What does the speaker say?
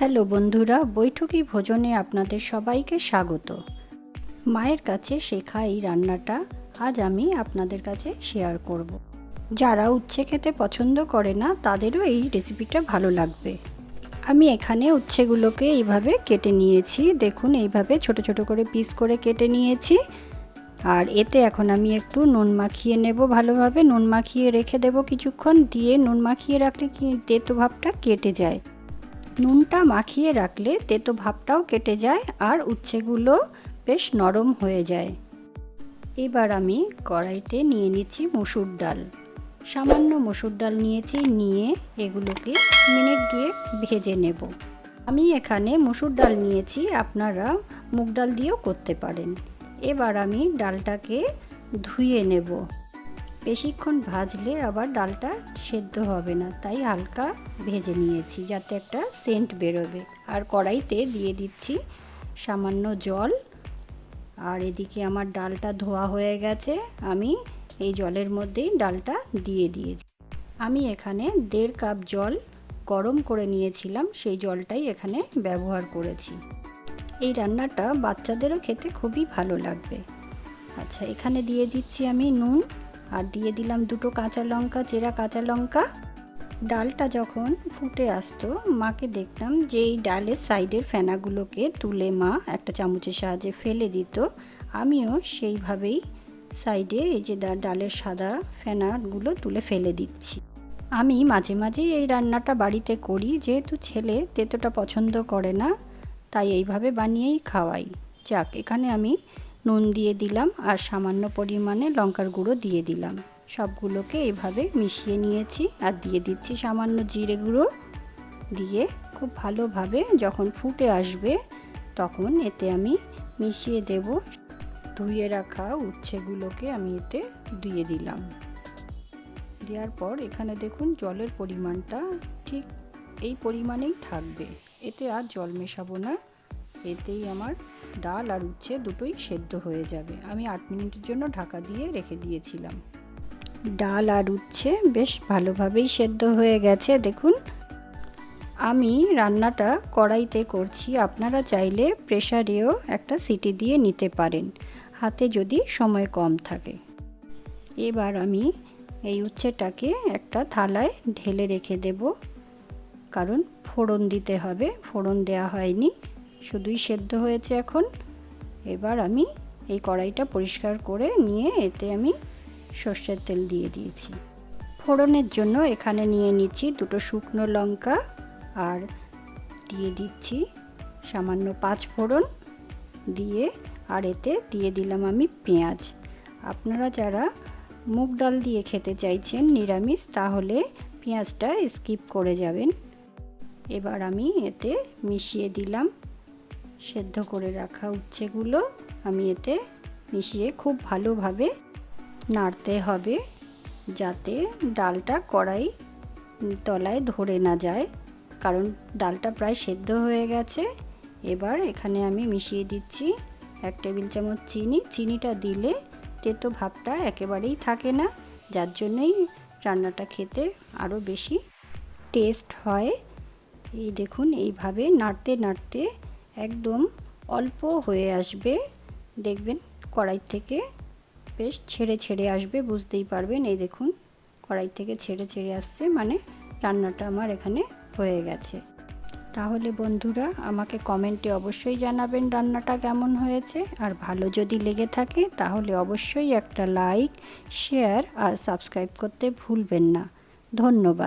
Hello বন্ধুরা, বৈঠকি ভোজনে আপনাদের সবাইকে স্বাগত। মায়ের কাছে শেখা এই রান্নাটা আজ আমি আপনাদের কাছে শেয়ার করব। যারা উচ্ছে খেতে পছন্দ করে না, তাদেরও এই রেসিপিটা ভালো লাগবে। আমি এখানে উচ্ছেগুলোকে এইভাবে কেটে নিয়েছি। দেখুন, এইভাবে ছোট ছোট করে পিস করে কেটে নিয়েছি। আর এতে এখন আমি একটু নুন মাখিয়ে নেব ভালোভাবে। নুন মাখিয়ে রেখে দেব কিছুক্ষণ। দিয়ে নুন মাখিয়ে রাখলে কি তেতো ভাবটা কেটে যায়। নুনটা মাখিয়ে রাখলে তেতো ভাবটাও কেটে যায় আর উচ্ছেগুলো বেশ নরম হয়ে যায়। এবার আমি কড়াইতে নিয়ে নিচ্ছি মসুর ডাল। সামান্য মসুর ডাল নিয়েছি, নিয়ে এগুলোকে মিনিট দুয়েক ভেজে নেব। আমি এখানে মসুর ডাল নিয়েছি, আপনারা মুগ ডাল দিয়েও করতে পারেন। এবার আমি ডালটাকে ধুয়ে নেব। বেশিক্ষণ ভাজলে আবার ডালটা সেদ্ধ হবে না, তাই হালকা ভেজে নিয়েছি যাতে একটা সেন্ট বেরোবে। আর কড়াইতে দিয়ে দিচ্ছি সামান্য জল। আর এদিকে আমার ডালটা ধোয়া হয়ে গেছে, আমি এই জলের মধ্যেই ডালটা দিয়ে দিয়েছি। আমি এখানে দেড় কাপ জল গরম করে নিয়েছিলাম, সেই জলটাই এখানে ব্যবহার করেছি। এই রান্নাটা বাচ্চাদেরও খেতে খুবই ভালো লাগবে। আচ্ছা এখানে দিয়ে দিচ্ছি আমি নুন। আর দিয়ে দিলাম দুটো কাঁচা লঙ্কা, চেরা কাঁচা লঙ্কা। ডালটা যখন ফুটে আসতো, মাকে দেখতাম যে এই ডালের সাইডের ফেনাগুলোকে তুলে মা একটা চামচের সাহায্যে ফেলে দিত। আমিও সেইভাবেই সাইডে এই যে ডালের সাদা ফেনাগুলো তুলে ফেলে দিচ্ছি। আমি মাঝে মাঝে এই রান্নাটা বাড়িতে করি, যেহেতু ছেলে তেতোটা পছন্দ করে না, তাই এইভাবে বানিয়েই খাওয়াই। যাক, এখানে আমি নুন দিয়ে দিলাম আর সামান্য পরিমাণে লঙ্কার গুঁড়ো দিয়ে দিলাম। সবগুলোকে এভাবে মিশিয়ে নিয়েছি আর দিয়ে দিচ্ছি সামান্য জিরে গুঁড়ো। দিয়ে খুব ভালোভাবে যখন ফুটে আসবে তখন এতে আমি মিশিয়ে দেব। ধুয়ে রাখা উচ্ছেগুলোকে আমি এতে দিয়ে দিলাম। দেওয়ার পর এখানে দেখুন জলের পরিমাণটা ঠিক এই পরিমাণেই থাকবে। এতে আর জল মেশাবো না। এতেই আমার ডাল আর উচ্ছে দুটোই সেদ্ধ হয়ে যাবে। আমি আট মিনিটের জন্য ঢাকা দিয়ে রেখে দিয়েছিলাম। ডাল আর উচ্ছে বেশ ভালোভাবেই সেদ্ধ হয়ে গেছে, দেখুন। আমি রান্নাটা কড়াইতে করছি, আপনারা চাইলে প্রেশারেও একটা সিটি দিয়ে নিতে পারেন, হাতে যদি সময় কম থাকে। এবার আমি এই উচ্ছেটাকে একটা থালায় ঢেলে রেখে দেব, কারণ ফোড়ন দিতে হবে, ফোড়ন দেওয়া হয়নি। শুধুই সেদ্ধ হয়েছে এখন। এবার আমি এই কড়াইটা পরিষ্কার করে নিয়ে এতে আমি সর্ষের তেল দিয়ে দিয়েছি। ফোড়নের জন্য এখানে নিয়ে নিচ্ছি দুটো শুকনো লঙ্কা আর দিয়ে দিচ্ছি সামান্য পাঁচ ফোড়ন দিয়ে আর এতে দিয়ে দিলাম আমি পেঁয়াজ। আপনারা যারা মুগ ডাল দিয়ে খেতে চাইছেন নিরামিষ, তাহলে পেঁয়াজটা স্কিপ করে যাবেন। এবার আমি এতে মিশিয়ে দিলাম সেদ্ধ করে রাখা উচ্ছেগুলো আমি এতে মিশিয়ে খুব ভালোভাবে নাড়তে হবে যাতে ডালটা কড়াই তলায় ধরে না যায়। কারণ ডালটা প্রায় সেদ্ধ হয়ে গেছে। এবার এখানে আমি মিশিয়ে দিচ্ছি এক টেবিল চামচ চিনি। চিনিটা দিলে তেতো ভাবটা একেবারেই থাকে না। যার জন্যই রান্নাটা খেতে আরও বেশি টেস্ট হয়। এই দেখুন, এইভাবে নাড়তে নাড়তে একদম অল্প হয়ে আসবে। দেখবেন কড়াই থেকে বেশ ছেড়ে ছেড়ে আসবে, বুঝতেই পারবেন। এই দেখুন, কড়াই থেকে ছেড়ে ছেড়ে আসছে মানে রান্নাটা আমার এখানে হয়ে গেছে। তাহলে বন্ধুরা, আমাকে কমেন্টে অবশ্যই জানাবেন রান্নাটা কেমন হয়েছে। আর ভালো যদি লেগে থাকে, তাহলে অবশ্যই একটা লাইক, শেয়ার আর সাবস্ক্রাইব করতে ভুলবেন না। ধন্যবাদ।